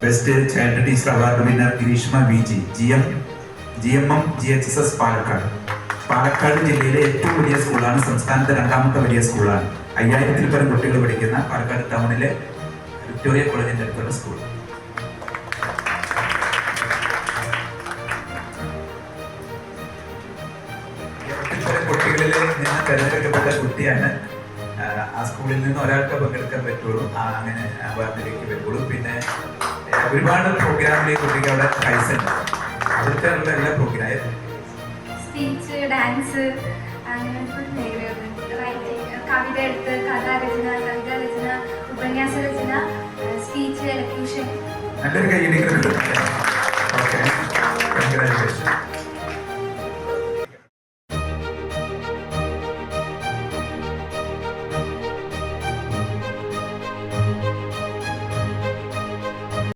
Best child teacher award winner Greeshma V G G M G M M G H S S Palakkad Palakkad ജില്ലയിലെ ഏറ്റവും വലിയ സ്കൂളാണ് സംസ്ഥാനത്തെ രണ്ടാമത്തെ വലിയ സ്കൂളാണ് അയ്യായിരത്തിൽ പരം കുട്ടികൾ പഠിക്കുന്ന പാലക്കാട് ടൗണിലെ വിക്ടോറിയ കോളേജിന്റെ അടുത്തുള്ള സ്കൂൾ കുട്ടികളിൽ കുട്ടിയാണ് ആ, സ്കൂളിൽ നിന്ന് ഒരാൾക്ക് പങ്കെടുക്കാൻ പറ്റുള്ളൂ. അങ്ങനെ അവാർഡിലേക്ക് വരുള്ളൂ. പിന്നെ ഒരുപാട് പ്രോഗ്രാമിലെ കുട്ടിക്ക് അവിടെ പൈസ ഉണ്ട്. അവിടുത്തെ എല്ലാ പ്രോഗ്രാം സ്പീച്ച് ഡാൻസ് അങ്ങനത്തെ കവിത എഴുത്ത് കഥാരചന കവിതാരചന ഉപന്യാസ രചന സ്പീച്ച് എലക്യൂഷൻ നല്ലൊരു കൈയ്യടിക്കുന്നത്